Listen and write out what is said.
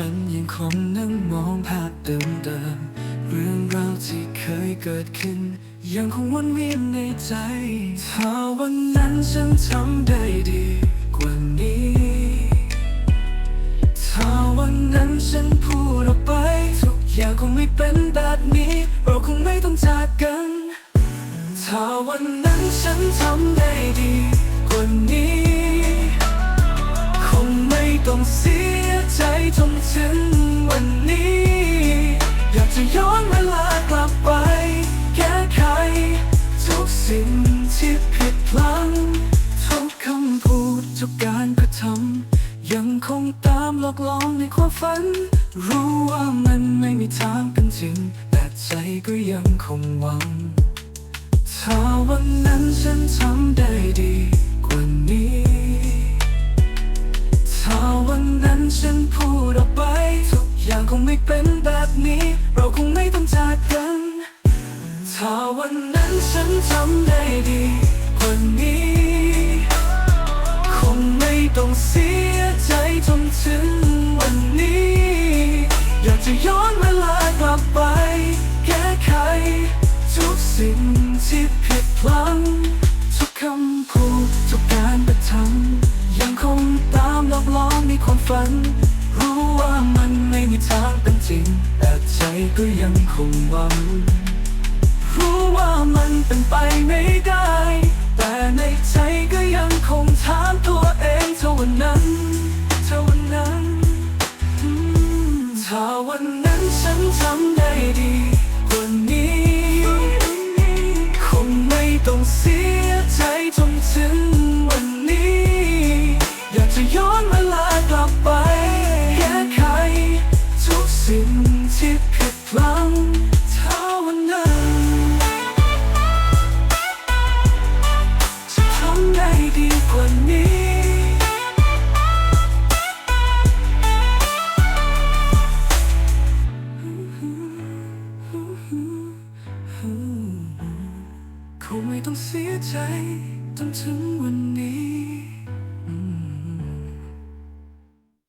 ฉันยังคงนั่งมองภาพเดิมๆเรื่องราวที่เคยเกิดขึ้น ยังคงวนเวียนในใจ ถ้าวันนั้นฉันทำได้ดีกว่านี้ ถ้าวันนั้นฉันพูดออกไป ทุกอย่างคงไม่เป็นแบบนี้ เราคงไม่ต้องจากกัน ถ้าวันนั้นฉันทำได้ดี ทุกการกระทำยังคงตามหลอกลอนในความฝัน รู้ว่ามันไม่มีทางเป็นจริง แต่ใจก็ยังคงหวัง ถ้าวันนั้นฉันทำได้ดีกว่านี้ ถ้าวันนั้นฉันพูดออกไป ทุกอย่างคงไม่เป็นแบบนี้ เราคงไม่ต้องจากกัน ถ้าวันนั้นฉันทำได้ดีกว่านี้ ต้องเสียใจจนถึงวันนี้ อยากจะย้อนเวลากลับไป แก้ไข ทุกสิ่งที่ผิดพลังทุกคำพูดทุกการกระทำยังคงตามหลอกหลอนในความฝัน รู้ว่ามันไม่มีทางเป็นจริง แต่ใจก็ยังคงหวัง รู้ว่ามันเป็นไปไม่ ถ้าวันนั้นฉันทำได้ดีกว่านี้ คงไม่ต้องเสียใจจนถึงวันนี้ อยากจะย้อนเวลากลับไป แก้ไขทุกสิ่งที่ผิดพลังถ้าวันนั้นจะทำได้ดีกว่านี้ ไม่ต้องเสียใจจนถึงวันนี้